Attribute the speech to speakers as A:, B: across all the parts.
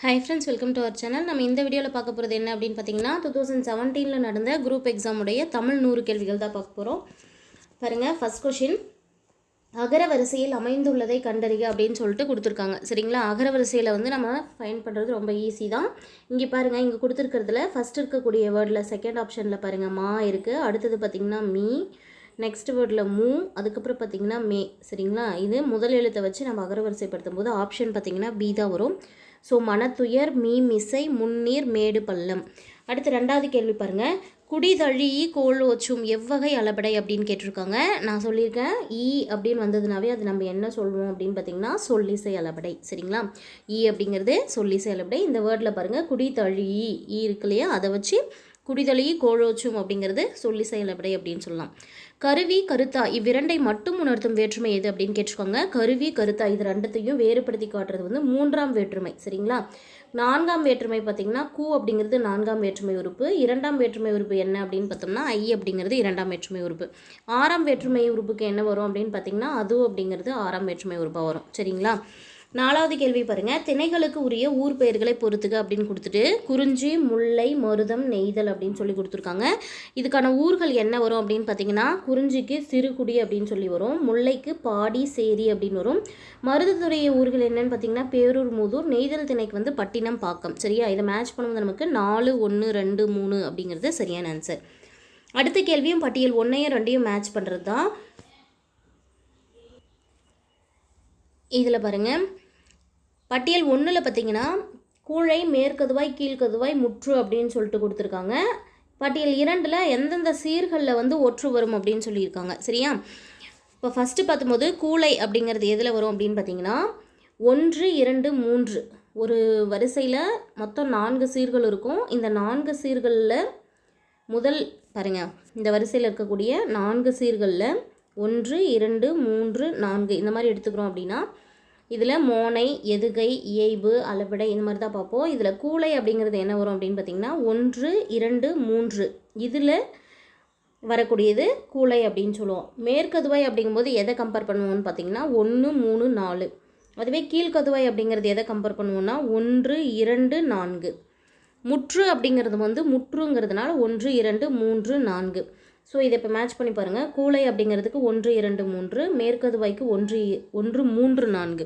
A: high friends welcome to our channel நம்ம இந்த வீடியோவில் பார்க்க போகிறது என்ன அப்படின்னு பார்த்தீங்கன்னா டூ தௌசண்ட் செவன்டீனில் நடந்த குரூப் எக்ஸாமுடைய தமிழ் நூறு கேள்விகள் தான் பார்க்க போகிறோம் பாருங்கள் ஃபஸ்ட் கொஷின் அகர வரிசையில் அமைந்துள்ளதை கண்டறிக அப்படின்னு சொல்லிட்டு கொடுத்துருக்காங்க சரிங்களா அகர வரிசையில் வந்து நம்ம ஃபைன் பண்ணுறது ரொம்ப ஈஸி தான் இங்கே பாருங்கள் இங்கே கொடுத்துருக்கிறதுல ஃபஸ்ட் இருக்கக்கூடிய வேர்டில் செகண்ட் ஆப்ஷனில் பாருங்கள் மா இருக்குது அடுத்தது பார்த்திங்கன்னா மீ நெக்ஸ்ட் வேர்டில் மூ அதுக்கப்புறம் பார்த்திங்கன்னா மே சரிங்களா இது முதல் எழுத்தை வச்சு நம்ம அகரவரிசைப்படுத்தும் போது ஆப்ஷன் பார்த்திங்கன்னா பி தான் வரும் ஸோ மனத்துயர் மீமிசை முன்னீர் மேடு பள்ளம் அடுத்து ரெண்டாவது கேள்வி பாருங்கள் குடிதழி கோல் ஓச்சும் எவ்வகை அளபடை அப்படின்னு கேட்டிருக்காங்க நான் சொல்லியிருக்கேன் ஈ அப்படின்னு வந்ததுனாவே அது நம்ம என்ன சொல்லுவோம் அப்படின்னு பார்த்தீங்கன்னா சொல்லிசை அளபடை சரிங்களா ஈ அப்படிங்கிறது சொல்லிசை அளபடை இந்த வேர்டில் பாருங்கள் குடிதழி ஈ இருக்கு இல்லையா அதை வச்சு குடிதலி கோழோச்சும் அப்படிங்கிறது சொல்லி செயலபடை அப்படின்னு சொல்லலாம் கருவி கருத்தா இவ்விரண்டை மட்டும் உணர்த்தும் வேற்றுமை எது அப்படின்னு கேட்டுக்கோங்க கருவி கருத்தா இது ரெண்டத்தையும் வேறுபடுத்தி காட்டுறது வந்து மூன்றாம் வேற்றுமை சரிங்களா நான்காம் வேற்றுமை பார்த்தீங்கன்னா கூ அப்படிங்கிறது நான்காம் வேற்றுமை உறுப்பு இரண்டாம் வேற்றுமை உறுப்பு என்ன அப்படின்னு பார்த்தோம்னா ஐ அப்படிங்கிறது இரண்டாம் வேற்றுமை உறுப்பு ஆறாம் வேற்றுமை உறுப்புக்கு என்ன வரும் அப்படின்னு பார்த்தீங்கன்னா அது அப்படிங்கிறது ஆறாம் வேற்றுமை உறுப்பாக வரும் சரிங்களா நாலாவது கேள்வி பாருங்கள் திணைகளுக்கு உரிய ஊர் பெயர்களை பொறுத்துக்க அப்படின்னு கொடுத்துட்டு குறிஞ்சி முல்லை மருதம் நெய்தல் அப்படின்னு சொல்லி கொடுத்துருக்காங்க இதுக்கான ஊர்கள் என்ன வரும் அப்படின்னு பார்த்தீங்கன்னா குறிஞ்சிக்கு சிறுகுடி அப்படின்னு சொல்லி வரும் முல்லைக்கு பாடி சேரி அப்படின்னு வரும் மருதத்துறைய ஊர்கள் என்னன்னு பார்த்தீங்கன்னா பேரூர் மூதூர் நெய்தல் திணைக்கு வந்து பட்டினம் பாக்கம் சரியா இதை மேட்ச் பண்ணும்போது நமக்கு நாலு ஒன்று ரெண்டு மூணு அப்படிங்கிறது சரியான ஆன்சர் அடுத்த கேள்வியும் பட்டியல் ஒன்றையும் ரெண்டையும் மேட்ச் பண்ணுறது தான் இதில் பாருங்கள் பட்டியல் ஒன்றில் பார்த்தீங்கன்னா கூழை மேற்கதுவாய் கீழ்கதுவாய் முற்று அப்படின்னு சொல்லிட்டு கொடுத்துருக்காங்க பட்டியல் இரண்டில் எந்தெந்த சீர்களில் வந்து ஒற்று வரும் அப்படின்னு சொல்லியிருக்காங்க சரியா இப்போ ஃபஸ்ட்டு பார்த்தும்போது கூழை அப்படிங்கிறது எதில் வரும் அப்படின்னு பார்த்தீங்கன்னா ஒன்று இரண்டு மூன்று ஒரு வரிசையில் மொத்தம் நான்கு சீர்கள் இருக்கும் இந்த நான்கு சீர்களில் முதல் பாருங்கள் இந்த வரிசையில் இருக்கக்கூடிய நான்கு சீர்களில் ஒன்று இரண்டு மூன்று நான்கு இந்த மாதிரி எடுத்துக்கிறோம் அப்படின்னா இதில் மோனை எதுகை இயைபு அளவிடை இந்த மாதிரி தான் பார்ப்போம் இதில் கூளை அப்படிங்கிறது என்ன வரும் அப்படின்னு பார்த்திங்கன்னா ஒன்று இரண்டு மூன்று இதில் வரக்கூடியது கூளை அப்படின்னு சொல்லுவோம் மேற்கதுவாய் அப்படிங்கும்போது எதை கம்பேர் பண்ணுவோன்னு பார்த்தீங்கன்னா ஒன்று மூணு நாலு அதுவே கீழ்கதுவாய் அப்படிங்கிறது எதை கம்பேர் பண்ணுவோன்னா ஒன்று இரண்டு நான்கு முற்று அப்படிங்கிறது வந்து முற்றுங்கிறதுனால ஒன்று இரண்டு மூன்று நான்கு ஸோ இதை இப்போ மேட்ச் பண்ணி பாருங்கள் கூலை அப்படிங்கிறதுக்கு ஒன்று இரண்டு மூன்று மேற்கதுவாய்க்கு ஒன்று ஒன்று மூன்று நான்கு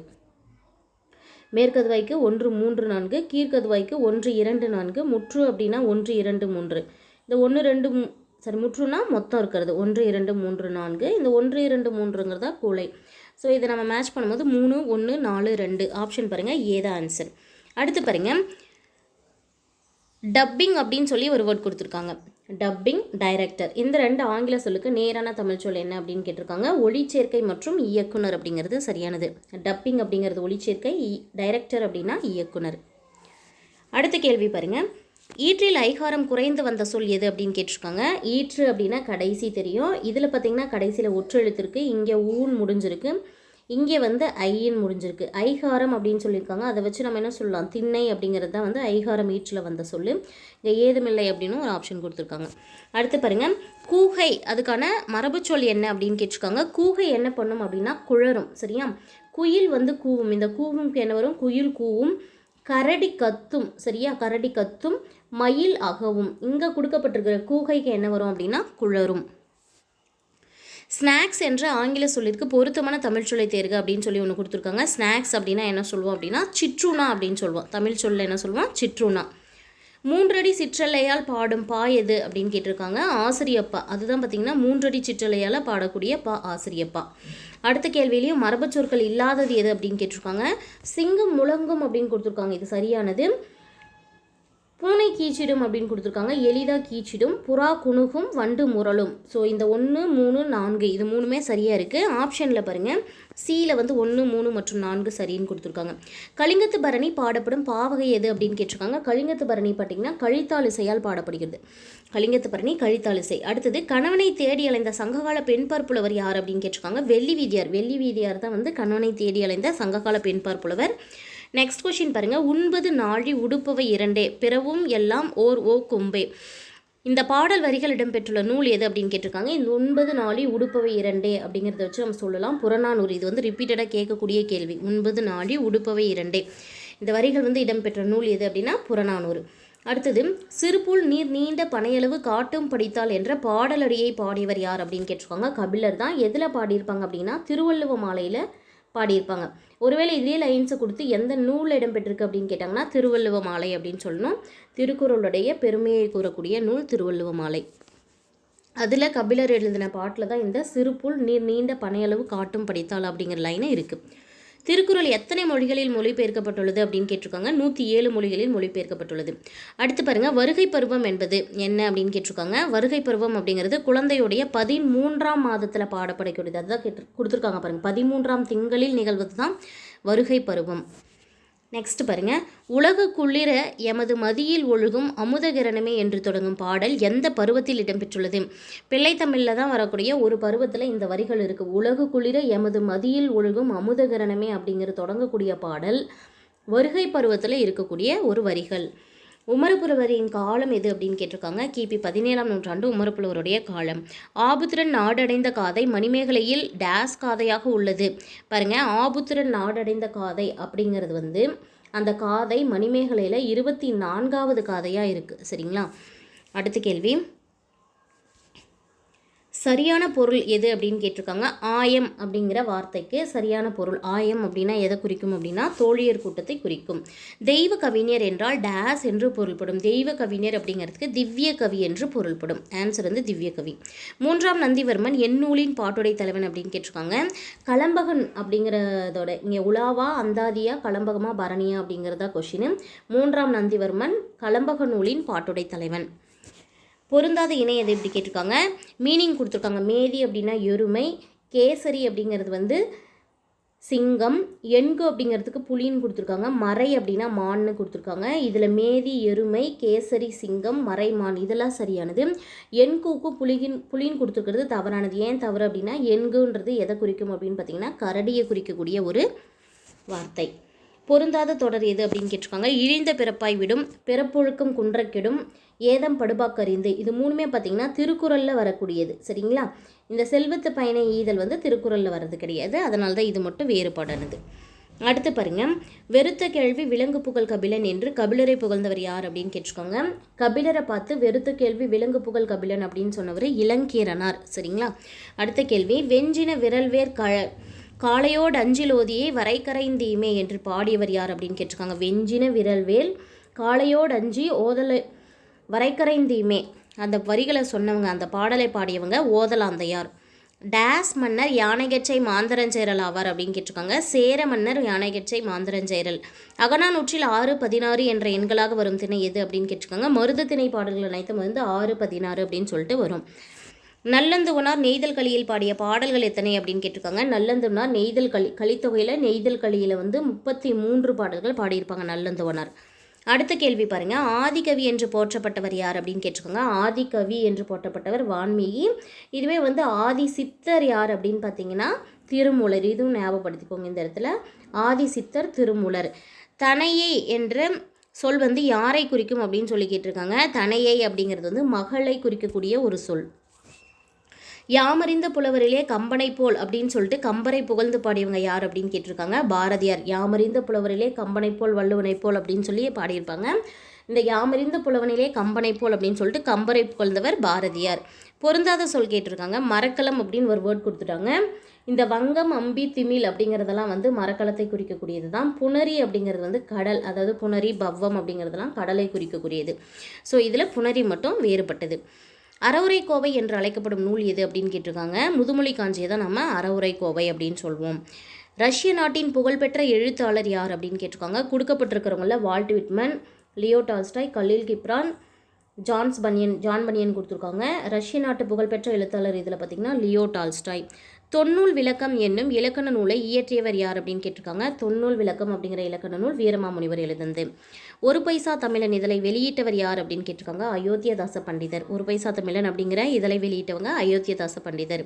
A: மேற்கதுவாய்க்கு ஒன்று மூன்று நான்கு கீழ்கதுவாய்க்கு ஒன்று இரண்டு நான்கு முற்று அப்படின்னா ஒன்று இரண்டு மூன்று இந்த ஒன்று ரெண்டு சரி முற்றுனா மொத்தம் இருக்கிறது ஒன்று இரண்டு மூன்று நான்கு இந்த ஒன்று இரண்டு மூன்றுங்கிறதா கூலை ஸோ இதை நம்ம மேட்ச் பண்ணும்போது மூணு ஒன்று நாலு ரெண்டு ஆப்ஷன் பாருங்கள் ஏதா ஆன்சர் அடுத்து பாருங்கள் டப்பிங் அப்படின்னு சொல்லி ஒரு வேர்ட் கொடுத்துருக்காங்க டப்பிங் டைரக்டர் இந்த ரெண்டு ஆங்கில சொல்லுக்கு நேரான தமிழ் சொல் என்ன அப்படின்னு கேட்டிருக்காங்க ஒளிச்சேர்க்கை மற்றும் இயக்குனர் அப்படிங்கிறது சரியானது டப்பிங் அப்படிங்கிறது ஒளிச்சேர்க்கை டைரக்டர் அப்படின்னா இயக்குனர் அடுத்த கேள்வி பாருங்கள் ஈற்றில் ஐகாரம் குறைந்து வந்த சொல் எது அப்படின்னு கேட்டிருக்காங்க ஈற்று அப்படின்னா கடைசி தெரியும் இதில் பார்த்திங்கன்னா கடைசியில் ஒற்றெழுத்து இருக்குது இங்கே ஊன் முடிஞ்சிருக்கு இங்கே வந்து ஐன்னு முடிஞ்சிருக்கு ஐகாரம் அப்படின்னு சொல்லியிருக்காங்க அதை வச்சு நம்ம என்ன சொல்லலாம் திண்ணை அப்படிங்கிறது தான் வந்து ஐகாரம் ஈற்றில் வந்த சொல் இங்கே ஏதுமில்லை அப்படின்னு ஒரு ஆப்ஷன் கொடுத்துருக்காங்க அடுத்து பாருங்கள் கூகை அதுக்கான மரபுச்சொல் என்ன அப்படின்னு கேட்டிருக்காங்க கூகை என்ன பண்ணும் அப்படின்னா குழரும் சரியா குயில் வந்து கூவும் இந்த கூவும் என்ன வரும் குயில் கூவும் கரடி கத்தும் சரியா கரடி கத்தும் மயில் அகவும் இங்கே கொடுக்கப்பட்டிருக்கிற கூகைக்கு என்ன வரும் அப்படின்னா குழரும் ஸ்நாக்ஸ் என்ற ஆங்கில சொல்லிற்கு பொருத்தமான தமிழ் சொல்லை தேர்க அப்படின்னு சொல்லி ஒன்று கொடுத்துருக்காங்க ஸ்நாக்ஸ் அப்படின்னா என்ன சொல்லுவோம் அப்படின்னா சிற்றுனா அப்படின்னு சொல்லுவோம் தமிழ் சொல்ல என்ன சொல்லுவோம் சிற்றுனா மூன்றடி சிற்றலையால் பாடும் பா எது அப்படின்னு கேட்டிருக்காங்க ஆசிரியப்பா அதுதான் பார்த்தீங்கன்னா மூன்றடி சிற்றலையால் பாடக்கூடிய பா ஆசிரியப்பா அடுத்த கேள்வியிலையும் மரபு சொற்கள் இல்லாதது எது அப்படின்னு கேட்டிருக்காங்க சிங்கம் முழங்கும் அப்படின்னு கொடுத்துருக்காங்க இது சரியானது பூனை கீச்சிடும் அப்படின்னு கொடுத்துருக்காங்க எளிதாக கீச்சிடும் புறா குணுகும் வண்டு முரலும் ஸோ இந்த ஒன்று மூணு நான்கு இது மூணுமே சரியாக இருக்குது ஆப்ஷனில் பாருங்கள் சியில் வந்து ஒன்று மூணு மற்றும் நான்கு சரின்னு கொடுத்துருக்காங்க கலிங்கத்து பரணி பாடப்படும் பாவகை எது அப்படின்னு கேட்டிருக்காங்க கலிங்கத்து பரணி பார்த்திங்கன்னா இசையால் பாடப்படுகிறது கலிங்கத்து பரணி இசை அடுத்தது கணவனை தேடி அலைந்த சங்ககால பெண் பார்ப்புலவர் யார் அப்படின்னு கேட்டிருக்காங்க வெள்ளி வீதியார் வெள்ளி வீதியார் தான் வந்து கணவனை தேடி அலைந்த சங்ககால பெண் பார்ப்புலவர் நெக்ஸ்ட் கொஷின் பாருங்கள் ஒன்பது நாழி உடுப்பவை இரண்டே பிறவும் எல்லாம் ஓர் ஓ கும்பே இந்த பாடல் வரிகள் இடம்பெற்றுள்ள நூல் எது அப்படின்னு கேட்டிருக்காங்க இந்த ஒன்பது நாளி உடுப்பவை இரண்டே அப்படிங்கிறத வச்சு நம்ம சொல்லலாம் புறநானூறு இது வந்து ரிப்பீட்டடாக கேட்கக்கூடிய கேள்வி ஒன்பது நாளி உடுப்பவை இரண்டே இந்த வரிகள் வந்து இடம்பெற்ற நூல் எது அப்படின்னா புறநானூறு அடுத்தது சிறுபுல் நீர் நீண்ட பனையளவு காட்டும் படித்தால் என்ற பாடலடியை பாடியவர் யார் அப்படின்னு கேட்டிருக்காங்க கபிலர் தான் எதில் பாடியிருப்பாங்க அப்படின்னா திருவள்ளுவ மாலையில் பாடியிருப்பாங்க ஒருவேளை இதே லைன்ஸை கொடுத்து எந்த நூல் இடம்பெற்றிருக்கு அப்படின்னு கேட்டாங்கன்னா திருவள்ளுவ மாலை அப்படின்னு சொல்லணும் திருக்குறளுடைய பெருமையை கூறக்கூடிய நூல் திருவள்ளுவ மாலை அதில் கபிலர் எழுதின பாட்டில் தான் இந்த சிறுபுல் நீர் நீண்ட பனையளவு காட்டும் படித்தாள் அப்படிங்கிற லைனு இருக்குது திருக்குறள் எத்தனை மொழிகளில் மொழிபெயர்க்கப்பட்டுள்ளது அப்படின்னு கேட்டிருக்காங்க நூற்றி ஏழு மொழிகளில் மொழிபெயர்க்கப்பட்டுள்ளது அடுத்து பாருங்கள் வருகை பருவம் என்பது என்ன அப்படின்னு கேட்டிருக்காங்க வருகை பருவம் அப்படிங்கிறது குழந்தையுடைய பதிமூன்றாம் மாதத்தில் பாடப்படக்கூடியது அதுதான் கேட்டு கொடுத்துருக்காங்க பாருங்கள் பதிமூன்றாம் திங்களில் நிகழ்வது தான் வருகை பருவம் நெக்ஸ்ட் பாருங்க உலக குளிர எமது மதியில் ஒழுகும் அமுதகிரணமே என்று தொடங்கும் பாடல் எந்த பருவத்தில் இடம்பெற்றுள்ளது பிள்ளை தமிழில் தான் வரக்கூடிய ஒரு பருவத்தில் இந்த வரிகள் இருக்குது உலக குளிர எமது மதியில் ஒழுகும் அமுதகிரணமே அப்படிங்கிற தொடங்கக்கூடிய பாடல் வருகை பருவத்தில் இருக்கக்கூடிய ஒரு வரிகள் உமரப்புலவரின் காலம் எது அப்படின்னு கேட்டிருக்காங்க கிபி பதினேழாம் நூற்றாண்டு உமரப்புலவருடைய காலம் ஆபுத்திரன் நாடடைந்த காதை மணிமேகலையில் டேஸ் காதையாக உள்ளது பாருங்க ஆபுத்திரன் நாடடைந்த காதை அப்படிங்கிறது வந்து அந்த காதை மணிமேகலையில் இருபத்தி நான்காவது காதையாக இருக்குது சரிங்களா அடுத்த கேள்வி சரியான பொருள் எது அப்படின்னு கேட்டிருக்காங்க ஆயம் அப்படிங்கிற வார்த்தைக்கு சரியான பொருள் ஆயம் அப்படின்னா எதை குறிக்கும் அப்படின்னா தோழியர் கூட்டத்தை குறிக்கும் தெய்வ கவிஞர் என்றால் டேஸ் என்று பொருள்படும் தெய்வ கவிஞர் அப்படிங்கிறதுக்கு திவ்ய கவி என்று பொருள்படும் ஆன்சர் வந்து திவ்ய கவி மூன்றாம் நந்திவர்மன் எண்ணூலின் பாட்டுடை தலைவன் அப்படின்னு கேட்டிருக்காங்க கலம்பகன் அப்படிங்கிறதோட இங்கே உலாவா அந்தாதியா கலம்பகமா பரணியா அப்படிங்கிறதா கொஷின் மூன்றாம் நந்திவர்மன் கலம்பக நூலின் பாட்டுடை தலைவன் பொருந்தாத இணை எது இப்படி கேட்டிருக்காங்க மீனிங் கொடுத்துருக்காங்க மேதி அப்படின்னா எருமை கேசரி அப்படிங்கிறது வந்து சிங்கம் எண்கு அப்படிங்கிறதுக்கு புலின்னு கொடுத்துருக்காங்க மறை அப்படின்னா மான்னு கொடுத்துருக்காங்க இதில் மேதி எருமை கேசரி சிங்கம் மறை மான் இதெல்லாம் சரியானது எண்குக்கு புலிகின் புலின்னு கொடுத்துருக்கிறது தவறானது ஏன் தவறு அப்படின்னா எண்குன்றது எதை குறிக்கும் அப்படின்னு பார்த்தீங்கன்னா கரடியை குறிக்கக்கூடிய ஒரு வார்த்தை பொருந்தாத தொடர் எது அப்படின்னு கேட்டிருக்காங்க இழிந்த பிறப்பாய் விடும் பிறப்பொழுக்கம் குன்றக்கெடும் ஏதம் படுபாக்கறிந்து இது மூணுமே பார்த்திங்கன்னா திருக்குறளில் வரக்கூடியது சரிங்களா இந்த செல்வத்து பயண ஈதல் வந்து திருக்குறளில் வர்றது கிடையாது அதனால தான் இது மட்டும் வேறுபாடானது அடுத்து பாருங்க வெறுத்த கேள்வி விலங்கு புகழ் கபிலன் என்று கபிலரை புகழ்ந்தவர் யார் அப்படின்னு கேட்டிருக்காங்க கபிலரை பார்த்து வெறுத்த கேள்வி விலங்கு புகழ் கபிலன் அப்படின்னு சொன்னவர் இளங்கீரனார் சரிங்களா அடுத்த கேள்வி வெஞ்சின விரல்வேர் கழ காளையோடு ஓதியே வரைக்கரைந்தீமே என்று பாடியவர் யார் அப்படின்னு கேட்டிருக்காங்க வெஞ்சின விரல்வேல் காளையோடு அஞ்சி ஓதலை வரைக்கரைந்தீமே அந்த வரிகளை சொன்னவங்க அந்த பாடலை பாடியவங்க ஓதலாந்தையார் டேஸ் மன்னர் யானைகச்சை மாந்தரஞ்செயரல் ஆவார் அப்படின்னு கேட்டிருக்காங்க சேர மன்னர் யானைகச்சை மாந்தரஞ்செயரல் நூற்றில் ஆறு பதினாறு என்ற எண்களாக வரும் திணை எது அப்படின்னு கேட்டிருக்காங்க மருத திணை பாடல்கள் அனைத்தும் வந்து ஆறு பதினாறு அப்படின்னு சொல்லிட்டு வரும் நல்லந்து நெய்தல் களியில் பாடிய பாடல்கள் எத்தனை அப்படின்னு கேட்டிருக்காங்க நல்லந்து நெய்தல் களி கலித்தொகையில் நெய்தல் களியில் வந்து முப்பத்தி மூன்று பாடல்கள் பாடியிருப்பாங்க நல்லந்து அடுத்த கேள்வி பாருங்க ஆதிகவி என்று போற்றப்பட்டவர் யார் அப்படின்னு கேட்டிருக்காங்க ஆதிகவி என்று போற்றப்பட்டவர் வான்மீகி இதுவே வந்து ஆதி சித்தர் யார் அப்படின்னு பார்த்தீங்கன்னா திருமூலர் இதுவும் ஞாபகப்படுத்திப்போங்க இந்த இடத்துல ஆதி சித்தர் திருமூலர் தனையை என்ற சொல் வந்து யாரை குறிக்கும் அப்படின்னு சொல்லி கேட்டிருக்காங்க தனையை அப்படிங்கிறது வந்து மகளை குறிக்கக்கூடிய ஒரு சொல் யாமறிந்த புலவரிலே கம்பனை போல் அப்படின்னு சொல்லிட்டு கம்பரை புகழ்ந்து பாடியவங்க யார் அப்படின்னு கேட்டிருக்காங்க பாரதியார் யாமறிந்த புலவரிலே கம்பனை போல் வள்ளுவனை போல் அப்படின்னு சொல்லி பாடியிருப்பாங்க இந்த யாமறிந்த புலவனிலே கம்பனை போல் அப்படின்னு சொல்லிட்டு கம்பரை புகழ்ந்தவர் பாரதியார் பொருந்தாத சொல் கேட்டிருக்காங்க மரக்கலம் அப்படின்னு ஒரு வேர்ட் கொடுத்துட்டாங்க இந்த வங்கம் அம்பி திமில் அப்படிங்கிறதெல்லாம் வந்து மரக்கலத்தை குறிக்கக்கூடியது தான் புனரி அப்படிங்கிறது வந்து கடல் அதாவது புனரி பவ்வம் அப்படிங்கிறதெல்லாம் கடலை குறிக்கக்கூடியது ஸோ இதில் புனரி மட்டும் வேறுபட்டது அறவுரை கோவை என்று அழைக்கப்படும் நூல் எது அப்படின்னு கேட்டிருக்காங்க முதுமொழி காஞ்சியை தான் நம்ம அறவுரை கோவை அப்படின்னு சொல்வோம் ரஷ்ய நாட்டின் புகழ்பெற்ற எழுத்தாளர் யார் அப்படின்னு கேட்டிருக்காங்க கொடுக்கப்பட்டிருக்கிறவங்கள Walt Whitman Leo Tolstoy Kahlil Gibran Johns Bunyan John Bunyan கொடுத்துருக்காங்க ரஷ்ய நாட்டு புகழ்பெற்ற எழுத்தாளர் இதில் பார்த்திங்கன்னா லியோ டால்ஸ்டாய் தொன்னூல் விளக்கம் என்னும் இலக்கண நூலை இயற்றியவர் யார் அப்படின்னு கேட்டிருக்காங்க தொன்னூல் விளக்கம் அப்படிங்கிற இலக்கண நூல் வீரமாமுனிவர் எழுந்தது ஒரு பைசா தமிழன் இதழை வெளியிட்டவர் யார் அப்படின்னு கேட்டிருக்காங்க அயோத்தியதாச பண்டிதர் ஒரு பைசா தமிழன் அப்படிங்கிற இதழை வெளியிட்டவங்க அயோத்தியதாச பண்டிதர்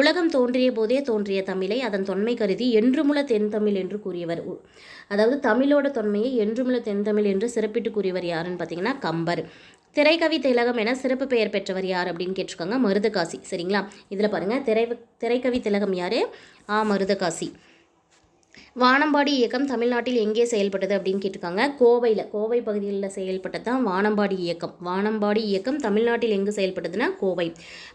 A: உலகம் தோன்றிய போதே தோன்றிய தமிழை அதன் தொன்மை கருதி என்றுமுல தென் தமிழ் என்று கூறியவர் அதாவது தமிழோட தொன்மையை என்றுமுல தென் தமிழ் என்று சிறப்பிட்டு கூறியவர் யாருன்னு பார்த்தீங்கன்னா கம்பர் திரைக்கவி திலகம் என சிறப்பு பெயர் பெற்றவர் யார் அப்படின்னு கேட்டிருக்காங்க மருதகாசி சரிங்களா இதில் பாருங்கள் திரை திரைக்கவி திலகம் யார் ஆ மருதகாசி வானம்பாடி இயக்கம் தமிழ்நாட்டில் எங்கே செயல்பட்டது அப்படின்னு கேட்டிருக்காங்க கோவையில் கோவை பகுதியில் செயல்பட்டது தான் வானம்பாடி இயக்கம் வானம்பாடி இயக்கம் தமிழ்நாட்டில் எங்கு செயல்பட்டதுன்னா கோவை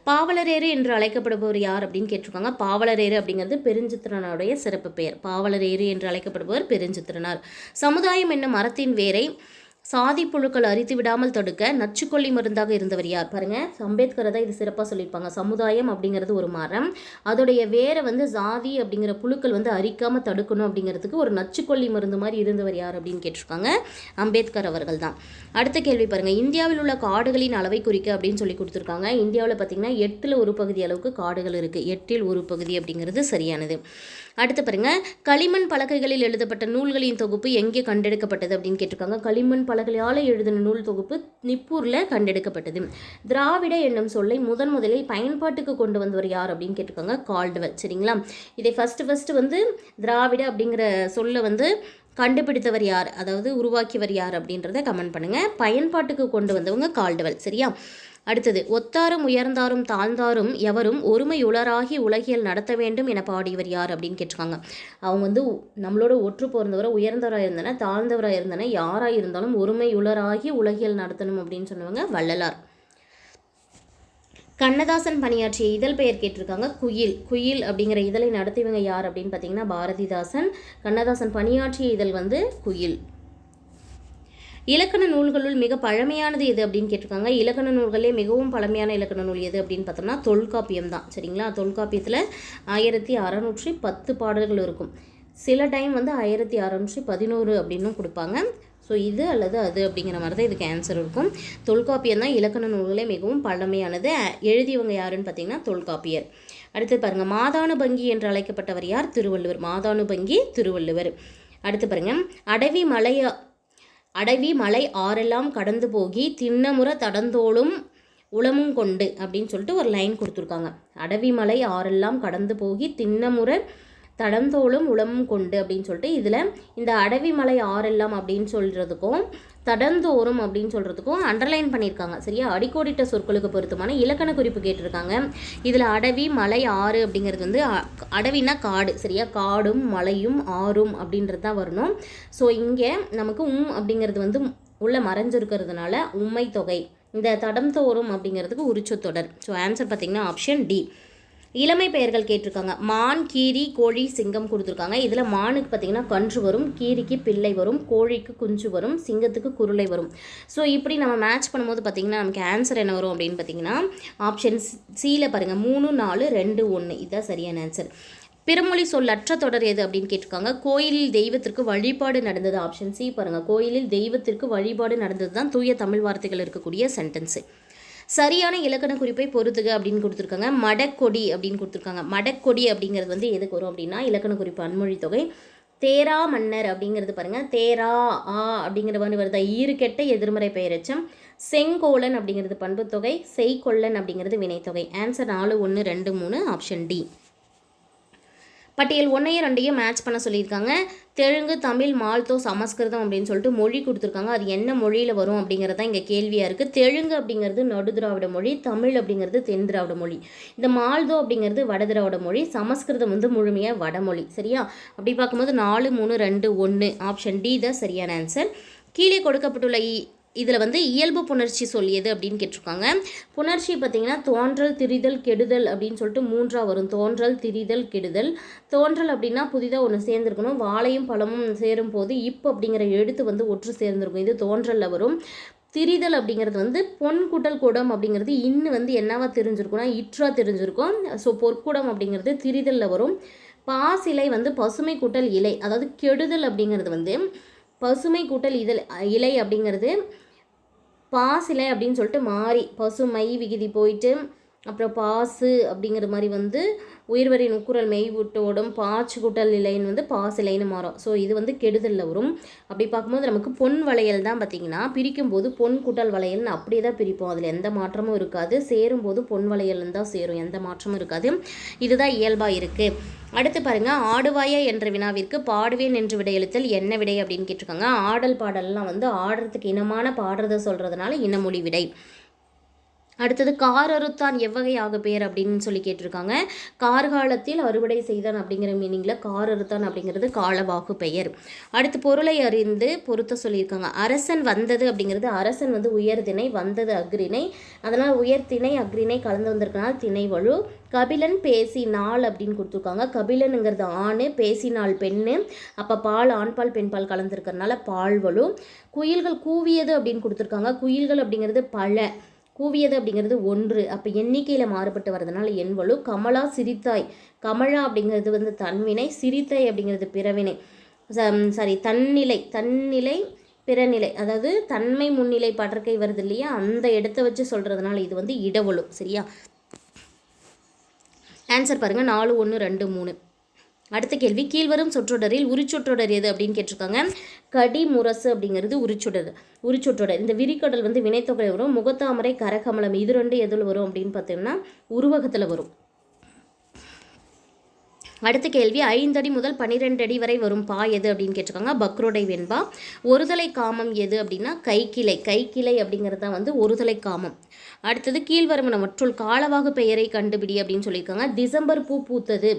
A: பாவலரேறு என்று அழைக்கப்படுபவர் யார் அப்படின்னு கேட்டிருக்காங்க பாவலரேறு அப்படிங்கிறது பெருஞ்சித்திரனாருடைய சிறப்பு பெயர் பாவலரேறு என்று அழைக்கப்படுபவர் பெருஞ்சித்திரனார் சமுதாயம் என்னும் மரத்தின் வேரை சாதி புழுக்கள் அரித்து விடாமல் தடுக்க நச்சுக்கொல்லி மருந்தாக இருந்தவர் யார் பாருங்க அம்பேத்கரை தான் இது சிறப்பாக சொல்லியிருப்பாங்க சமுதாயம் அப்படிங்கிறது ஒரு மரம் அதோடைய வேரை வந்து சாதி அப்படிங்கிற புழுக்கள் வந்து அரிக்காமல் தடுக்கணும் அப்படிங்கிறதுக்கு ஒரு நச்சுக்கொல்லி மருந்து மாதிரி இருந்தவர் யார் அப்படின்னு கேட்டிருக்காங்க அம்பேத்கர் அவர்கள் தான் அடுத்த கேள்வி பாருங்கள் இந்தியாவில் உள்ள காடுகளின் அளவை குறிக்க அப்படின்னு சொல்லி கொடுத்துருக்காங்க இந்தியாவில் பார்த்திங்கன்னா எட்டில் ஒரு பகுதி அளவுக்கு காடுகள் இருக்குது எட்டில் ஒரு பகுதி அப்படிங்கிறது சரியானது அடுத்து பாருங்கள் களிமண் பலகைகளில் எழுதப்பட்ட நூல்களின் தொகுப்பு எங்கே கண்டெடுக்கப்பட்டது அப்படின்னு கேட்டிருக்காங்க களிமண் பலகையால் எழுதின நூல் தொகுப்பு நிப்பூரில் கண்டெடுக்கப்பட்டது திராவிட என்னும் சொல்லை முதன் முதலில் பயன்பாட்டுக்கு கொண்டு வந்தவர் யார் அப்படின்னு கேட்டிருக்காங்க கால்டுவல் சரிங்களா இதை ஃபஸ்ட்டு ஃபஸ்ட்டு வந்து திராவிட அப்படிங்கிற சொல்ல வந்து கண்டுபிடித்தவர் யார் அதாவது உருவாக்கியவர் யார் அப்படின்றத கமெண்ட் பண்ணுங்கள் பயன்பாட்டுக்கு கொண்டு வந்தவங்க கால்டுவெல் சரியா அடுத்தது ஒத்தாரும் உயர்ந்தாரும் தாழ்ந்தாரும் எவரும் ஒருமையுளராகி உலகியல் நடத்த வேண்டும் என பாடியவர் யார் அப்படின்னு கேட்டிருக்காங்க அவங்க வந்து நம்மளோட ஒற்று பிறந்தவரை உயர்ந்தவராக இருந்தன தாழ்ந்தவராக இருந்தன யாராக இருந்தாலும் ஒருமையுளராகி உலகியல் நடத்தணும் அப்படின்னு சொன்னவங்க வள்ளலார் கண்ணதாசன் பணியாற்றிய இதழ் பெயர் கேட்டிருக்காங்க குயில் குயில் அப்படிங்கிற இதழை நடத்தியவங்க யார் அப்படின்னு பார்த்தீங்கன்னா பாரதிதாசன் கண்ணதாசன் பணியாற்றிய இதழ் வந்து குயில் இலக்கண நூல்களுள் மிக பழமையானது எது அப்படின்னு கேட்டிருக்காங்க இலக்கண நூல்களே மிகவும் பழமையான இலக்கண நூல் எது அப்படின்னு பார்த்தோம்னா தொல்காப்பியம் தான் சரிங்களா தொல்காப்பியத்தில் ஆயிரத்தி அறநூற்றி பத்து பாடல்கள் இருக்கும் சில டைம் வந்து ஆயிரத்தி அறநூற்றி பதினோரு அப்படின்னும் கொடுப்பாங்க ஸோ இது அல்லது அது அப்படிங்கிற மாதிரி தான் இதுக்கு ஆன்சர் இருக்கும் தொல்காப்பியம் தான் இலக்கண நூல்களே மிகவும் பழமையானது எழுதியவங்க யாருன்னு பார்த்தீங்கன்னா தொல்காப்பியர் அடுத்து பாருங்கள் மாதானு பங்கி என்று அழைக்கப்பட்டவர் யார் திருவள்ளுவர் மாதானு பங்கி திருவள்ளுவர் அடுத்து பாருங்கள் அடவி மலையா அடவி மலை ஆறெல்லாம் கடந்து போகி திண்ணமுற தடந்தோளும் உளமும் கொண்டு அப்படின்னு சொல்லிட்டு ஒரு லைன் கொடுத்துருக்காங்க அடவி மலை ஆறெல்லாம் கடந்து போகி திண்ணமுற தடந்தோளும் உளமும் கொண்டு அப்படின்னு சொல்லிட்டு இதில் இந்த அடவி மலை ஆறெல்லாம் அப்படின்னு சொல்கிறதுக்கும் தடந்தோறும் அப்படின்னு சொல்கிறதுக்கும் அண்டர்லைன் பண்ணியிருக்காங்க சரியா அடிக்கோடிட்ட சொற்களுக்கு பொருத்தமான இலக்கண குறிப்பு கேட்டிருக்காங்க இதில் அடவி மலை ஆறு அப்படிங்கிறது வந்து அடவினா காடு சரியா காடும் மலையும் ஆறும் அப்படின்றது தான் வரணும் ஸோ இங்கே நமக்கு உம் அப்படிங்கிறது வந்து உள்ளே மறைஞ்சிருக்கிறதுனால உண்மை தொகை இந்த தோறும் அப்படிங்கிறதுக்கு உரிச்சொத்தொடர் ஸோ ஆன்சர் பார்த்திங்கன்னா ஆப்ஷன் டி இளமை பெயர்கள் கேட்டிருக்காங்க மான் கீரி கோழி சிங்கம் கொடுத்துருக்காங்க இதில் மானுக்கு பார்த்தீங்கன்னா கன்று வரும் கீரிக்கு பிள்ளை வரும் கோழிக்கு குஞ்சு வரும் சிங்கத்துக்கு குருளை வரும் ஸோ இப்படி நம்ம மேட்ச் பண்ணும்போது பார்த்திங்கன்னா நமக்கு ஆன்சர் என்ன வரும் அப்படின்னு பார்த்தீங்கன்னா ஆப்ஷன் சியில் பாருங்கள் மூணு நாலு ரெண்டு ஒன்று இதுதான் சரியான ஆன்சர் பிறமொழி சொல் அற்ற தொடர் எது அப்படின்னு கேட்டிருக்காங்க கோயிலில் தெய்வத்திற்கு வழிபாடு நடந்தது ஆப்ஷன் சி பாருங்கள் கோயிலில் தெய்வத்திற்கு வழிபாடு நடந்தது தான் தூய தமிழ் வார்த்தைகள் இருக்கக்கூடிய சென்டென்ஸு சரியான இலக்கண குறிப்பை பொறுத்துக அப்படின்னு கொடுத்துருக்காங்க மடக்கொடி அப்படின்னு கொடுத்துருக்காங்க மடக்கொடி அப்படிங்கிறது வந்து எதுக்கு வரும் அப்படின்னா இலக்கண குறிப்பு அன்மொழி தொகை தேரா மன்னர் அப்படிங்கிறது பாருங்கள் தேரா ஆ அப்படிங்கிற மாதிரி வருது ஈறுகெட்ட எதிர்மறை பெயரச்சம் செங்கோலன் அப்படிங்கிறது பண்புத்தொகை செய்கொள்ளன் அப்படிங்கிறது வினைத்தொகை ஆன்சர் நாலு ஒன்று ரெண்டு மூணு ஆப்ஷன் டி பட்டியல் ஒன்றையும் ரெண்டையும் மேட்ச் பண்ண சொல்லியிருக்காங்க தெலுங்கு தமிழ் மால்தோ சமஸ்கிருதம் அப்படின்னு சொல்லிட்டு மொழி கொடுத்துருக்காங்க அது என்ன மொழியில் வரும் அப்படிங்கிறதான் இங்கே கேள்வியாக இருக்குது தெலுங்கு அப்படிங்கிறது நடுதிராவிட மொழி தமிழ் அப்படிங்கிறது தென் திராவிட மொழி இந்த மால்தோ அப்படிங்கிறது வட திராவிட மொழி சமஸ்கிருதம் வந்து முழுமையாக வடமொழி சரியா அப்படி பார்க்கும்போது நாலு மூணு ரெண்டு ஒன்று ஆப்ஷன் டி தான் சரியான ஆன்சர் கீழே கொடுக்கப்பட்டுள்ள இதில் வந்து இயல்பு புணர்ச்சி சொல்லியது அப்படின்னு கேட்டிருக்காங்க புணர்ச்சி பார்த்திங்கன்னா தோன்றல் திரிதல் கெடுதல் அப்படின்னு சொல்லிட்டு மூன்றாக வரும் தோன்றல் திரிதல் கெடுதல் தோன்றல் அப்படின்னா புதிதாக ஒன்று சேர்ந்துருக்கணும் வாழையும் பழமும் சேரும் போது இப் அப்படிங்கிற எழுத்து வந்து ஒற்று சேர்ந்துருக்கும் இது தோன்றலில் வரும் திரிதல் அப்படிங்கிறது வந்து பொன் கூடம் அப்படிங்கிறது இன்னு வந்து என்னவா தெரிஞ்சிருக்கும்னா இற்றா தெரிஞ்சிருக்கும் ஸோ பொற்கூடம் அப்படிங்கிறது திரிதலில் வரும் பாசிலை வந்து பசுமை கூட்டல் இலை அதாவது கெடுதல் அப்படிங்கிறது வந்து பசுமை கூட்டல் இதழ் இலை அப்படிங்கிறது பாசிலை அப்படின்னு சொல்லிட்டு மாறி பசுமை விகுதி போயிட்டு அப்புறம் பாசு அப்படிங்கிற மாதிரி வந்து உயிர்வரி நுக்குரல் மெய்வூட்டோடும் பாச்சு குட்டல் இலைன்னு வந்து பாசிலைன்னு மாறும் ஸோ இது வந்து கெடுதலில் வரும் அப்படி பார்க்கும்போது நமக்கு பொன் வளையல் தான் பார்த்திங்கன்னா பிரிக்கும் போது பொன் குட்டல் வளையல்னு அப்படியே தான் பிரிப்போம் அதில் எந்த மாற்றமும் இருக்காது சேரும் பொன் வளையல்னு தான் சேரும் எந்த மாற்றமும் இருக்காது இதுதான் இயல்பாக இருக்குது அடுத்து பாருங்கள் ஆடுவாயா என்ற வினாவிற்கு பாடுவேன் என்று விடையெழுத்தில் என்ன விடை அப்படின்னு கேட்டிருக்காங்க ஆடல் பாடல்லாம் வந்து ஆடுறதுக்கு இனமான பாடுறதை சொல்கிறதுனால இனமொழி விடை அடுத்தது கார் அறுத்தான் எவ்வகையாக பெயர் அப்படின்னு சொல்லி கேட்டிருக்காங்க கார்காலத்தில் அறுவடை செய்தான் அப்படிங்கிற மீனிங்கில் கார் அறுத்தான் அப்படிங்கிறது காலவாகு பெயர் அடுத்து பொருளை அறிந்து பொருத்த சொல்லியிருக்காங்க அரசன் வந்தது அப்படிங்கிறது அரசன் வந்து உயர்திணை வந்தது அக்ரிணை அதனால் உயர்திணை அக்ரிணை கலந்து வந்திருக்கனால் திணை வலு கபிலன் பேசி நாள் அப்படின்னு கொடுத்துருக்காங்க கபிலனுங்கிறது ஆண் பேசி நாள் பெண்ணு அப்போ பால் ஆண்பால் பெண்பால் கலந்துருக்கிறதுனால வழு குயில்கள் கூவியது அப்படின்னு கொடுத்துருக்காங்க குயில்கள் அப்படிங்கிறது பல கூவியது அப்படிங்கிறது ஒன்று அப்போ எண்ணிக்கையில் மாறுபட்டு வர்றதுனால என்வலு கமலா சிரித்தாய் கமலா அப்படிங்கிறது வந்து தன்வினை சிரித்தாய் அப்படிங்கிறது பிறவினை சாரி தன்னிலை தன்னிலை பிறநிலை அதாவது தன்மை முன்னிலை படற்கை வருது இல்லையா அந்த இடத்த வச்சு சொல்கிறதுனால இது வந்து இடவலு சரியா ஆன்சர் பாருங்கள் நாலு ஒன்று ரெண்டு மூணு அடுத்த கேள்வி கீழ்வரும் சொற்றொடரில் உரிச்சொற்றொடர் எது அப்படின்னு கேட்டிருக்காங்க கடி முரசு அப்படிங்கிறது உரிச்சொடர் உரிச்சொற்றொடர் இந்த விரிக்கடல் வந்து வினைத்தொகை வரும் முகத்தாமரை கரகமலம் இது ரெண்டு எதில் வரும் அப்படின்னு பார்த்தீங்கன்னா உருவகத்தில் வரும் அடுத்த கேள்வி ஐந்தடி முதல் பன்னிரெண்டு அடி வரை வரும் பா எது அப்படின்னு கேட்டிருக்காங்க பக்ரோடை வெண்பா ஒருதலை காமம் எது அப்படின்னா கைக்கிளை கைக்கிளை அப்படிங்கிறது தான் வந்து ஒருதலை காமம் அடுத்தது கீழ்வருமன மற்றொரு காலவாக பெயரை கண்டுபிடி அப்படின்னு சொல்லியிருக்காங்க டிசம்பர் பூ பூத்தது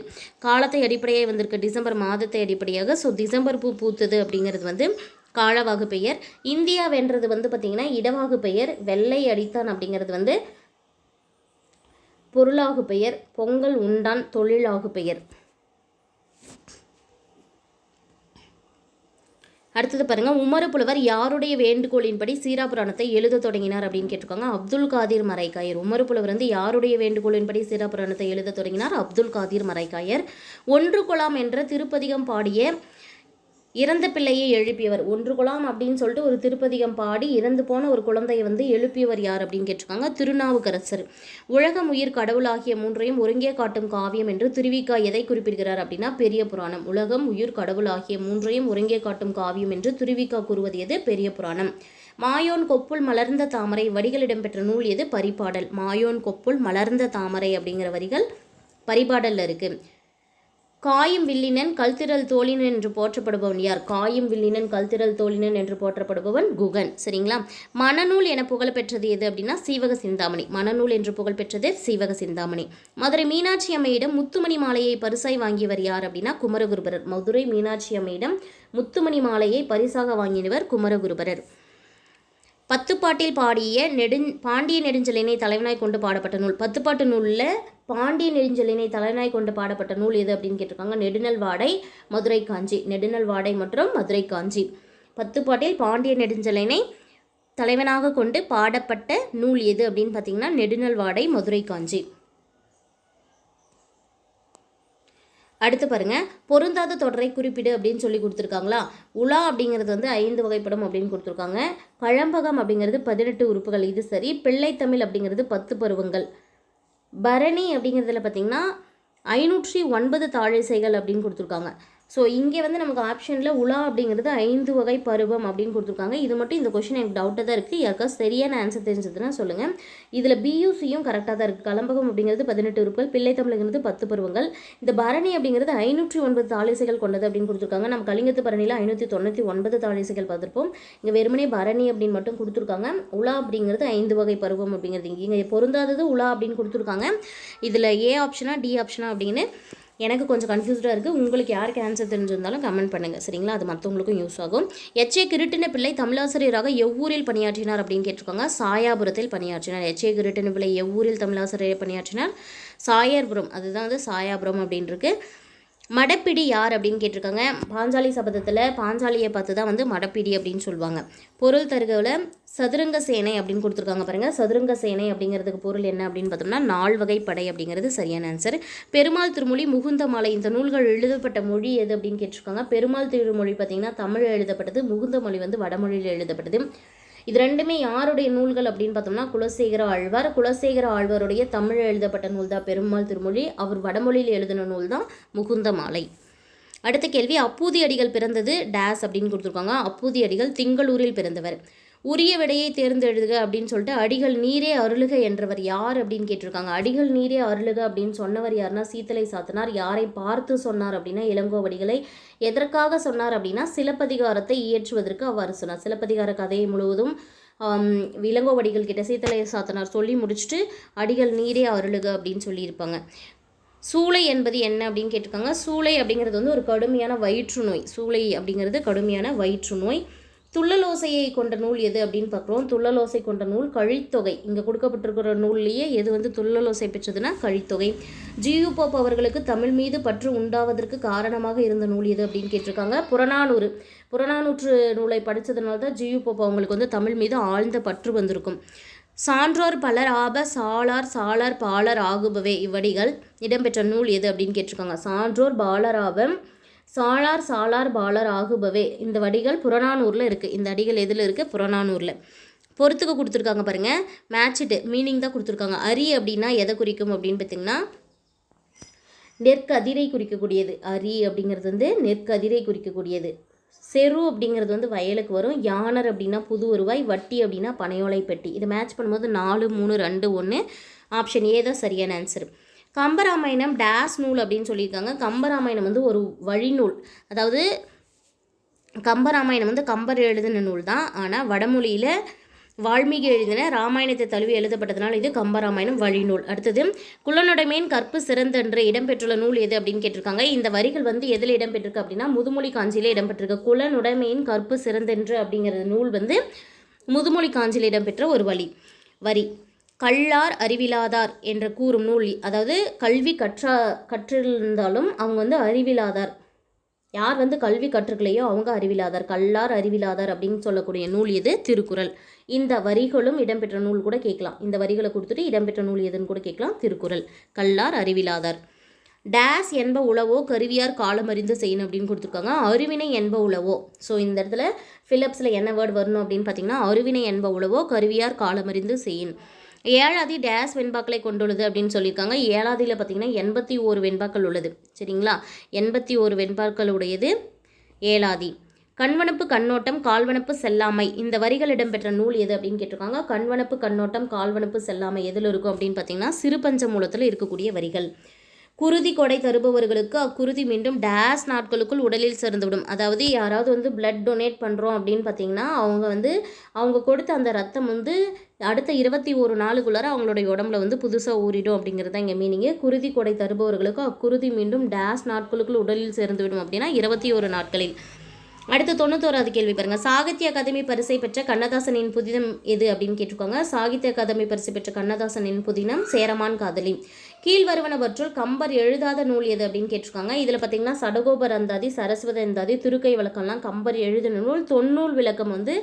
A: காலத்தை அடிப்படையாக வந்திருக்கு டிசம்பர் மாதத்தை அடிப்படையாக ஸோ டிசம்பர் பூ பூத்தது அப்படிங்கிறது வந்து காலவாகு பெயர் இந்தியா வென்றது வந்து பார்த்தீங்கன்னா இடவாகு பெயர் வெள்ளை அடித்தான் அப்படிங்கிறது வந்து பொருளாகு பெயர் பொங்கல் உண்டான் தொழிலாகு பெயர் அடுத்தது பாருங்க உமர புலவர் யாருடைய வேண்டுகோளின்படி சீரா புராணத்தை எழுத தொடங்கினார் அப்படின்னு கேட்டிருக்காங்க அப்துல் காதிர் மரைக்காயர் உமர புலவர் வந்து யாருடைய வேண்டுகோளின்படி சீரா புராணத்தை எழுத தொடங்கினார் அப்துல் காதிர் மரைக்காயர் ஒன்று கொலாம் என்ற திருப்பதிகம் பாடிய இறந்த பிள்ளையை எழுப்பியவர் ஒன்று குலாம் அப்படின்னு சொல்லிட்டு ஒரு திருப்பதிகம் பாடி இறந்து போன ஒரு குழந்தையை வந்து எழுப்பியவர் யார் அப்படின்னு கேட்டிருக்காங்க திருநாவுக்கரசர் உலகம் உயிர் கடவுளாகிய மூன்றையும் ஒருங்கே காட்டும் காவியம் என்று திருவிக்கா எதை குறிப்பிடுகிறார் அப்படின்னா பெரிய புராணம் உலகம் உயிர் கடவுளாகிய மூன்றையும் ஒருங்கே காட்டும் காவியம் என்று திருவிக்கா கூறுவது எது பெரிய புராணம் மாயோன் கொப்புள் மலர்ந்த தாமரை வடிகளிடம் பெற்ற நூல் எது பரிபாடல் மாயோன் கொப்புள் மலர்ந்த தாமரை அப்படிங்கிற வரிகள் பரிபாடலில் இருக்குது காயும் வில்லினன் கல்திரல் தோழினன் என்று போற்றப்படுபவன் யார் காயும் வில்லினன் கல்திரல் தோழினன் என்று போற்றப்படுபவன் குகன் சரிங்களா மணநூல் என புகழ்பெற்றது எது அப்படின்னா சீவக சிந்தாமணி மணநூல் என்று புகழ்பெற்றது சீவக சிந்தாமணி மதுரை மீனாட்சி அம்மையிடம் முத்துமணி மாலையை பரிசாய் வாங்கியவர் யார் அப்படின்னா குமரகுருபரர் மதுரை மீனாட்சி அம்மையிடம் முத்துமணி மாலையை பரிசாக வாங்கினவர் குமரகுருபரர் பத்துப்பாட்டில் பாடிய நெடுஞ் பாண்டிய நெடுஞ்சலினை தலைவனாய் கொண்டு பாடப்பட்ட நூல் பத்துப்பாட்டு நூலில் பாண்டிய நெடுஞ்சலினை தலைவனாய் கொண்டு பாடப்பட்ட நூல் எது அப்படின்னு கேட்டிருக்காங்க நெடுநல் வாடை மதுரை காஞ்சி நெடுநல் வாடை மற்றும் மதுரை காஞ்சி பத்துப்பாட்டில் பாண்டிய நெடுஞ்சலினை தலைவனாக கொண்டு பாடப்பட்ட நூல் எது அப்படின்னு பார்த்தீங்கன்னா நெடுநல் வாடை மதுரை காஞ்சி அடுத்து பாருங்கள் பொருந்தாத தொடரை குறிப்பிடு அப்படின்னு சொல்லி கொடுத்துருக்காங்களா உலா அப்படிங்கிறது வந்து ஐந்து வகைப்படம் அப்படின்னு கொடுத்துருக்காங்க பழம்பகம் அப்படிங்கிறது பதினெட்டு உறுப்புகள் இது சரி பிள்ளைத்தமிழ் அப்படிங்கிறது பத்து பருவங்கள் பரணி அப்படிங்கிறதுல பார்த்தீங்கன்னா ஐநூற்றி ஒன்பது தாழிசைகள் அப்படின்னு கொடுத்துருக்காங்க ஸோ இங்கே வந்து நமக்கு ஆப்ஷனில் உலா அப்படிங்கிறது ஐந்து வகை பருவம் அப்படின்னு கொடுத்துருக்காங்க இது மட்டும் இந்த கொஷின் எனக்கு டவுட்டாக தான் இருக்குது யாருக்கா சரியான ஆன்சர் தெரிஞ்சதுன்னா சொல்லுங்கள் இதில் பியூசியும் கரெக்டாக தான் இருக்குது கலம்பகம் அப்படிங்கிறது பதினெட்டு உறுப்புகள் பிள்ளை தமிழுங்கிறது பத்து பருவங்கள் இந்த பரணி அப்படிங்கிறது ஐநூற்றி ஒன்பது தாலிசைகள் கொண்டது அப்படின்னு கொடுத்துருக்காங்க நம்ம கலிங்கத்து பரணியில் ஐநூற்றி தொண்ணூற்றி ஒன்பது தாலிசைகள் பார்த்துருப்போம் இங்கே வெறுமனே பரணி அப்படின்னு மட்டும் கொடுத்துருக்காங்க உலா அப்படிங்கிறது ஐந்து வகை பருவம் அப்படிங்கிறது இங்கே பொருந்தாதது உலா அப்படின்னு கொடுத்துருக்காங்க இதில் ஏ ஆப்ஷனாக டி ஆப்ஷனாக அப்படின்னு எனக்கு கொஞ்சம் கன்ஃபியூஸ்டாக இருக்குது உங்களுக்கு யாருக்கு ஆன்சர் தெரிஞ்சிருந்தாலும் கமெண்ட் பண்ணுங்கள் சரிங்களா அது மற்றவங்களுக்கும் யூஸ் ஆகும் எச்ஏ கிருட்டின பிள்ளை தமிழாசிரியராக எவ்வூரில் பணியாற்றினார் அப்படின்னு கேட்டிருக்காங்க சாயாபுரத்தில் பணியாற்றினார் எச்ஏ கிருட்டின பிள்ளை எவ்வூரில் தமிழாசிரியர் பணியாற்றினார் சாயர்புரம் அதுதான் வந்து சாயாபுரம் அப்படின்ருக்கு மடப்பிடி யார் அப்படின்னு கேட்டிருக்காங்க பாஞ்சாலி சபதத்தில் பாஞ்சாலியை பார்த்து தான் வந்து மடப்பிடி அப்படின்னு சொல்லுவாங்க பொருள் தருகவில் சதுரங்க சேனை அப்படின்னு கொடுத்துருக்காங்க பாருங்கள் சதுரங்க சேனை அப்படிங்கிறதுக்கு பொருள் என்ன அப்படின்னு பார்த்தோம்னா நால் வகை படை அப்படிங்கிறது சரியான ஆன்சர் பெருமாள் திருமொழி முகுந்த மாலை இந்த நூல்கள் எழுதப்பட்ட மொழி எது அப்படின்னு கேட்டிருக்காங்க பெருமாள் திருமொழி பார்த்திங்கன்னா தமிழ் எழுதப்பட்டது முகுந்த மொழி வந்து வடமொழியில் எழுதப்பட்டது இது ரெண்டுமே யாருடைய நூல்கள் அப்படின்னு பார்த்தோம்னா குலசேகர ஆழ்வார் குலசேகர ஆழ்வாருடைய தமிழ் எழுதப்பட்ட நூல் தான் பெருமாள் திருமொழி அவர் வடமொழியில் எழுதின நூல் தான் முகுந்த மாலை அடுத்த கேள்வி அப்பூதி அடிகள் பிறந்தது டேஸ் அப்படின்னு கொடுத்துருக்காங்க அப்பூதி அடிகள் திங்களூரில் பிறந்தவர் உரிய விடையை தேர்ந்தெழுதுக அப்படின்னு சொல்லிட்டு அடிகள் நீரே அருளுக என்றவர் யார் அப்படின்னு கேட்டிருக்காங்க அடிகள் நீரே அருளுக அப்படின்னு சொன்னவர் யாருன்னா சீத்தலை சாத்தனார் யாரை பார்த்து சொன்னார் அப்படின்னா இளங்கோவடிகளை எதற்காக சொன்னார் அப்படின்னா சிலப்பதிகாரத்தை இயற்றுவதற்கு அவ்வாறு சொன்னார் சிலப்பதிகார கதையை முழுவதும் இளங்கோவடிகள் கிட்ட சீத்தலை சாத்தனார் சொல்லி முடிச்சுட்டு அடிகள் நீரே அருளுக அப்படின்னு சொல்லியிருப்பாங்க சூளை என்பது என்ன அப்படின்னு கேட்டிருக்காங்க சூளை அப்படிங்கிறது வந்து ஒரு கடுமையான வயிற்றுநோய் சூளை அப்படிங்கிறது கடுமையான வயிற்றுநோய் துள்ளலோசையை கொண்ட நூல் எது அப்படின்னு பார்க்குறோம் துள்ளலோசை கொண்ட நூல் கழித்தொகை இங்கே கொடுக்கப்பட்டிருக்கிற நூல்லையே எது வந்து துள்ளலோசை பெற்றதுன்னா கழித்தொகை ஜியு போப் அவர்களுக்கு தமிழ் மீது பற்று உண்டாவதற்கு காரணமாக இருந்த நூல் எது அப்படின்னு கேட்டிருக்காங்க புறநானூறு புறநானூற்று நூலை படித்ததுனால தான் ஜியு போப் அவங்களுக்கு வந்து தமிழ் மீது ஆழ்ந்த பற்று வந்திருக்கும் சான்றோர் பலர் ஆப சாளார் சாளர் பாலர் ஆகுபவே இவ்வடிகள் இடம்பெற்ற நூல் எது அப்படின்னு கேட்டிருக்காங்க சான்றோர் பாலராபம் சாளார் சாளார் பாலர் ஆகுபவே இந்த வடிகள் புறநானூரில் இருக்குது இந்த அடிகள் எதில் இருக்குது புறநானூரில் பொறுத்துக்கு கொடுத்துருக்காங்க பாருங்கள் மேட்சிட்டு மீனிங் தான் கொடுத்துருக்காங்க அரி அப்படின்னா எதை குறிக்கும் அப்படின்னு பார்த்திங்கன்னா நெற்கதிரை குறிக்கக்கூடியது அரி அப்படிங்கிறது வந்து நெற்கதிரை குறிக்கக்கூடியது செரு அப்படிங்கிறது வந்து வயலுக்கு வரும் யானர் அப்படின்னா புது வருவாய் வட்டி அப்படின்னா பனையோலை பெட்டி இதை மேட்ச் பண்ணும்போது நாலு மூணு ரெண்டு ஒன்று ஆப்ஷன் ஏ தான் சரியான ஆன்சர் கம்பராமாயணம் டேஸ் நூல் அப்படின்னு சொல்லியிருக்காங்க கம்பராமாயணம் வந்து ஒரு வழிநூல் அதாவது கம்பராமாயணம் வந்து கம்பர் எழுதின நூல் தான் ஆனால் வடமொழியில் வால்மீகி எழுதின ராமாயணத்தை தழுவி எழுதப்பட்டதுனால இது கம்பராமாயணம் வழிநூல் அடுத்தது குலனுடைமையின் கற்பு சிறந்தென்று இடம்பெற்றுள்ள நூல் எது அப்படின்னு கேட்டிருக்காங்க இந்த வரிகள் வந்து எதில் இடம்பெற்றிருக்கு அப்படின்னா முதுமொழி காஞ்சியில் இடம்பெற்றிருக்கு குலனுடைமையின் கற்பு சிறந்தென்று அப்படிங்கிற நூல் வந்து முதுமொழி காஞ்சியில் இடம்பெற்ற ஒரு வழி வரி கல்லார் அறிவிலாதார் என்று கூறும் நூல் அதாவது கல்வி கற்றா கற்றிருந்தாலும் அவங்க வந்து அறிவிலாதார் யார் வந்து கல்வி கற்றுக்கலையோ அவங்க அறிவிலாதார் கல்லார் அறிவிலாதார் அப்படின்னு சொல்லக்கூடிய நூல் எது திருக்குறள் இந்த வரிகளும் இடம்பெற்ற நூல் கூட கேட்கலாம் இந்த வரிகளை கொடுத்துட்டு இடம்பெற்ற நூல் எதுன்னு கூட கேட்கலாம் திருக்குறள் கல்லார் அறிவிலாதார் டேஸ் என்ப உளவோ கருவியார் காலம் அறிந்து செய்யணும் அப்படின்னு கொடுத்துருக்காங்க அருவினை என்ப உளவோ ஸோ இந்த இடத்துல ஃபிலிப்ஸில் என்ன வேர்டு வரணும் அப்படின்னு பார்த்தீங்கன்னா அருவினை என்ப உளவோ கருவியார் காலம் அறிந்து செய்யணும் ஏழாதி டேஸ் வெண்பாக்களை கொண்டுள்ளது அப்படின்னு சொல்லியிருக்காங்க ஏழாதியில் பார்த்தீங்கன்னா எண்பத்தி ஓரு வெண்பாக்கள் உள்ளது சரிங்களா எண்பத்தி ஓரு வெண்பாக்களுடையது ஏழாதி கண்வனப்பு கண்ணோட்டம் கால்வனப்பு செல்லாமை இந்த வரிகள் இடம்பெற்ற நூல் எது அப்படின்னு கேட்டிருக்காங்க கண்வனப்பு கண்ணோட்டம் கால்வனப்பு செல்லாமை எதில் இருக்கும் அப்படின்னு பார்த்தீங்கன்னா சிறுபஞ்ச மூலத்தில் இருக்கக்கூடிய வரிகள் குருதி கொடை தருபவர்களுக்கு அக்குருதி மீண்டும் டேஸ் நாட்களுக்குள் உடலில் சேர்ந்துவிடும் அதாவது யாராவது வந்து பிளட் டொனேட் பண்ணுறோம் அப்படின்னு பார்த்தீங்கன்னா அவங்க வந்து அவங்க கொடுத்த அந்த ரத்தம் வந்து அடுத்த இருபத்தி ஒரு நாளுக்குள்ளார அவங்களுடைய உடம்புல வந்து புதுசாக ஊறிடும் அப்படிங்கிறது தான் இங்கே மீனிங்கு குருதி கொடை தருபவர்களுக்கு அக்குருதி மீண்டும் டேஸ் நாட்களுக்குள் உடலில் சேர்ந்து விடும் அப்படின்னா இருபத்தி ஒரு நாட்களில் அடுத்து தொண்ணூத்தோராது கேள்வி பாருங்க சாகித்ய அகாதமி பரிசை பெற்ற கண்ணதாசனின் புதினம் எது அப்படின்னு கேட்டிருக்காங்க சாகித்ய அகாதமி பரிசு பெற்ற கண்ணதாசனின் புதினம் சேரமான் காதலி கீழ்வருவனவற்றுள் கம்பர் எழுதாத நூல் எது அப்படின்னு கேட்டிருக்காங்க இதில் பார்த்தீங்கன்னா சடகோபர் அந்தாதி சரஸ்வத அந்தாதி திருக்கை விளக்கம்லாம் கம்பர் எழுதின நூல் தொன்னூல் விளக்கம் வந்து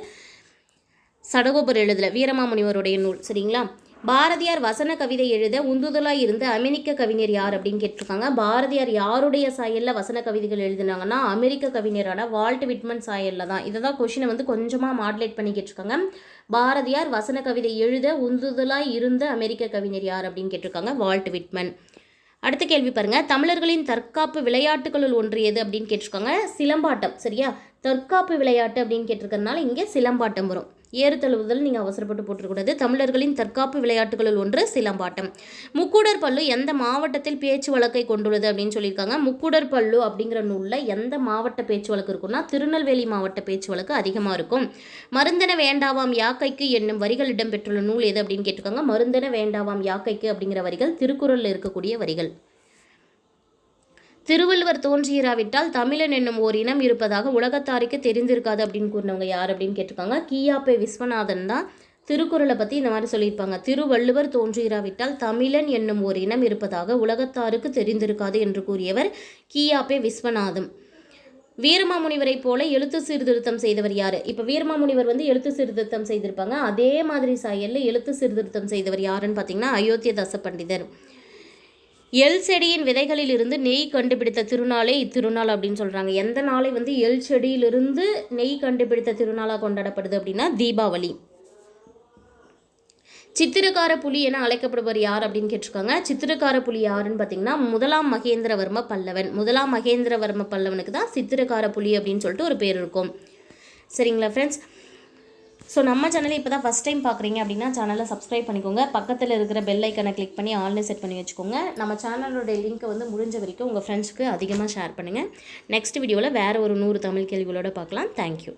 A: சடகோபர் எழுதல வீரமாமுனிவருடைய நூல் சரிங்களா பாரதியார் வசன கவிதை எழுத உந்துதலாக இருந்த அமெரிக்க கவிஞர் யார் அப்படின்னு கேட்டிருக்காங்க பாரதியார் யாருடைய சாயலில் வசன கவிதைகள் எழுதினாங்கன்னா அமெரிக்க கவிஞரான வால்ட் விட்மன் சாயலில் தான் இதை தான் கொஷினை வந்து கொஞ்சமாக மாடுலேட் பண்ணி கேட்டிருக்காங்க பாரதியார் வசன கவிதை எழுத உந்துதலாக இருந்த அமெரிக்க கவிஞர் யார் அப்படின்னு கேட்டிருக்காங்க வால்ட் விட்மன் அடுத்த கேள்வி பாருங்க தமிழர்களின் தற்காப்பு விளையாட்டுகளுள் ஒன்று எது அப்படின்னு கேட்டிருக்காங்க சிலம்பாட்டம் சரியா தற்காப்பு விளையாட்டு அப்படின்னு கேட்டிருக்கிறதுனால இங்கே சிலம்பாட்டம் வரும் ஏறுதழுவுதல் நீங்கள் அவசரப்பட்டு போட்டிருக்கூடாது தமிழர்களின் தற்காப்பு விளையாட்டுகளில் ஒன்று சிலம்பாட்டம் முக்கூடர் பல்லு எந்த மாவட்டத்தில் பேச்சு வழக்கை கொண்டுள்ளது அப்படின்னு சொல்லியிருக்காங்க முக்கூடர் பல்லு அப்படிங்கிற நூலில் எந்த மாவட்ட பேச்சு வழக்கு இருக்கும்னா திருநெல்வேலி மாவட்ட பேச்சு வழக்கு அதிகமாக இருக்கும் மருந்தன வேண்டாவாம் யாக்கைக்கு என்னும் வரிகள் இடம்பெற்றுள்ள நூல் எது அப்படின்னு கேட்டிருக்காங்க மருந்தன வேண்டாவாம் யாக்கைக்கு அப்படிங்கிற வரிகள் திருக்குறளில் இருக்கக்கூடிய வரிகள் திருவள்ளுவர் தோன்றியிராவிட்டால் தமிழன் என்னும் ஓர் இனம் இருப்பதாக உலகத்தாருக்கு தெரிந்திருக்காது அப்படின்னு கூறினவங்க யார் அப்படின்னு கேட்டிருக்காங்க கியாப்பே விஸ்வநாதன் தான் திருக்குறளை பற்றி இந்த மாதிரி சொல்லியிருப்பாங்க திருவள்ளுவர் தோன்றுகிறாவிட்டால் தமிழன் என்னும் ஓர் இனம் இருப்பதாக உலகத்தாருக்கு தெரிந்திருக்காது என்று கூறியவர் கியாபே விஸ்வநாதம் வீரமாமுனிவரை போல எழுத்து சீர்திருத்தம் செய்தவர் யார் இப்போ வீரமாமுனிவர் வந்து எழுத்து சீர்திருத்தம் செய்திருப்பாங்க அதே மாதிரி சாயலில் எழுத்து சீர்திருத்தம் செய்தவர் யாருன்னு பார்த்தீங்கன்னா அயோத்திய தச பண்டிதர் எல் செடியின் விதைகளில் இருந்து நெய் கண்டுபிடித்த திருநாளே இத்திருநாள் அப்படின்னு சொல்கிறாங்க எந்த நாளை வந்து எல் செடியிலிருந்து நெய் கண்டுபிடித்த திருநாளாக கொண்டாடப்படுது அப்படின்னா தீபாவளி சித்திரக்கார புலி என அழைக்கப்படுவர் யார் அப்படின்னு கேட்டிருக்காங்க சித்திரக்கார புலி யாருன்னு பார்த்தீங்கன்னா முதலாம் மகேந்திரவர்ம பல்லவன் முதலாம் மகேந்திரவர்ம பல்லவனுக்கு தான் சித்திரக்கார புலி அப்படின்னு சொல்லிட்டு ஒரு பேர் இருக்கும் சரிங்களா ஃப்ரெண்ட்ஸ் ஸோ நம்ம சேனலை இப்போ தான் ஃபஸ்ட் டைம் பார்க்குறீங்க அப்படின்னா சேனலை சப்ஸ்கிரைப் பண்ணிக்கோங்க பக்கத்தில் இருக்கிற பெல் ஐக்கனை கிளிக் பண்ணி ஆன்லைன் செட் பண்ணி வச்சுக்கோங்க நம்ம சேனலோட லிங்க்கை வந்து முடிஞ்ச வரைக்கும் உங்கள் ஃப்ரெண்ட்ஸுக்கு அதிகமாக ஷேர் பண்ணுங்கள் நெக்ஸ்ட் வீடியோவில் வேறு ஒரு நூறு தமிழ் கேள்விகளோடு பார்க்கலாம் தேங்க்யூ